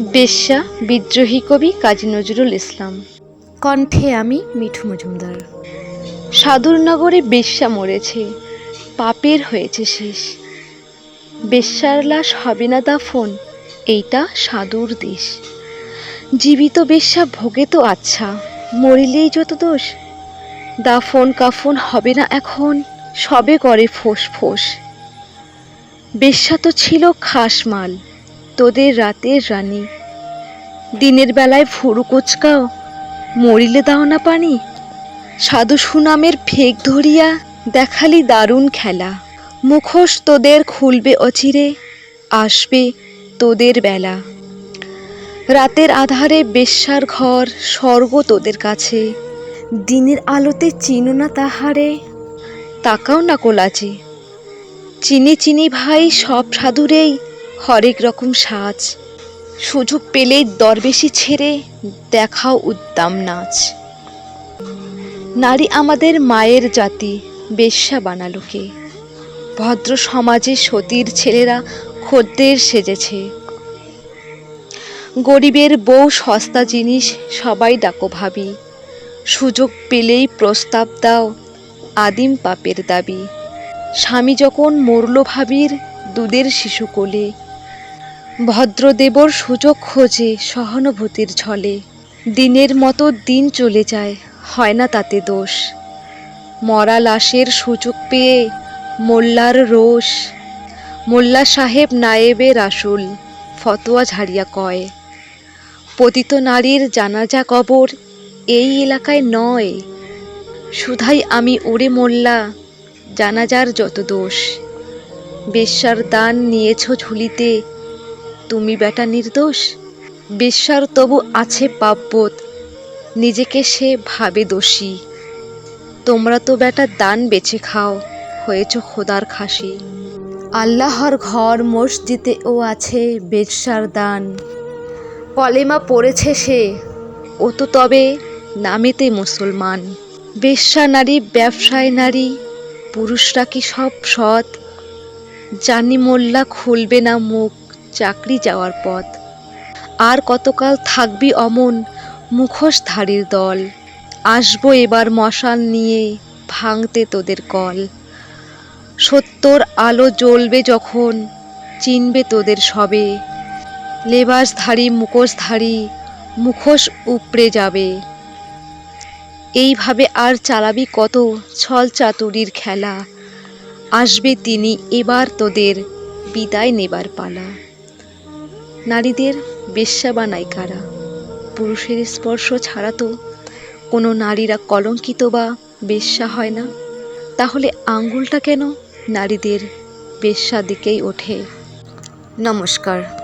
বেশ্যা বিদ্রোহী কবি কাজী নজরুল ইসলাম। কণ্ঠে আমি মিঠু মজুমদার। সাধুর নগরে বেশ্যা মরেছে পাপের হয়েছে শেষ। বেশ্যার লাশ হবে না দাফন এইটা সাধুর দেশ। জীবিত বেশ্যা ভোগে তো আচ্ছা মরিলেই যত দোষ। দাফন কাফন হবে না এখন সবে করে ফোঁস ফোঁস। বেশ্যা তো ছিল খাস মাল তোদের রাতের রানী। দিনের বেলায় ফুরু কোচকাও, মরিলে দাও না পানি। সাধু সুনামের ফেক ধরিয়া দেখালি দারুণ খেলা। মুখোশ তোদের খুলবে অচিরে, আসবে তোদের বেলা। রাতের আধারে বেশ্যার ঘর, স্বর্গ তোদের কাছে। দিনের আলোতে চিনো না তাহারে, তাকাও না কোলাচে। চিনি চিনি ভাই সব সাধুরেই হরেক রকম সাজ। সুযোগ পেলেই দরবেশি ছেড়ে দেখাও উদ্দাম নাচ। নারী আমাদের মায়ের জাতি, বেশ্যা বানালোকে ভদ্র সমাজে সতীর ছেলেরা খদ্দের সেজেছে। গরিবের বউ সস্তা জিনিস সবাই ডাকো ভাবি। সুযোগ পেলেই প্রস্তাব দাও আদিম পাপের দাবি। স্বামী যখন মরল ভাবির দুধের শিশু কোলে ভদ্রদেবর সুযোগ খোঁজে সহানুভূতির ছলে। দিনের মতো দিন চলে যায়, হয় না তাতে দোষ। মরা লাশের সুযোগ পেয়ে মোল্লার রোষ। মোল্লা সাহেব নায়েবে রাসুল ফতোয়া ঝাড়িয়া কয়, পতিত নারীর জানাজা কবর এই এলাকায় নয়। শুধাই আমি ওরে মোল্লা, জানাজার যত দোষ। বেশ্যার দান নিয়েছ ঝুলিতে তুমি বেটা নির্দোষ? বেশ্যার তবু আছে পাপবোধ, নিজেকে সে ভাবে দোষী। তোমরা তো বেটা দান বেছে খাও, হয়েছ খোদার খাসি। আল্লাহর ঘর মসজিদে ও আছে বেশ্যার দান। কলেমা পড়েছে সে, ও তো তবে নামেতে মুসলমান। বেশ্যা নারী, ব্যবসায় নারী, পুরুষরা কি সব সৎ? জানি মোল্লা খুলবে না মুখ চাকরি যাওয়ার পথ। আর কতকাল থাকবি অমন মুখোশধারীর দল। আসব এবার মশাল নিয়ে ভাঙতে তোদের কল। সত্যর আলো জ্বলবে যখন, চিনবে তোদের সবে। লেবাসধারী মুখোশধারী মুখোশ উপড়ে যাবে। এইভাবে আর চালাবি কত ছল চাতুরির খেলা। আসবে তিনি এবার তোদের বিদায় নেবার পালা। নারীদের বেশ্যা বানায় কারা? পুরুষের স্পর্শ ছাড়া তো কোনো নারীরা কলঙ্কিত বা বেশ্যা হয় না। তাহলে আঙ্গুলটা কেন নারীদের বেশ্যা দিকেই ওঠে? নমস্কার।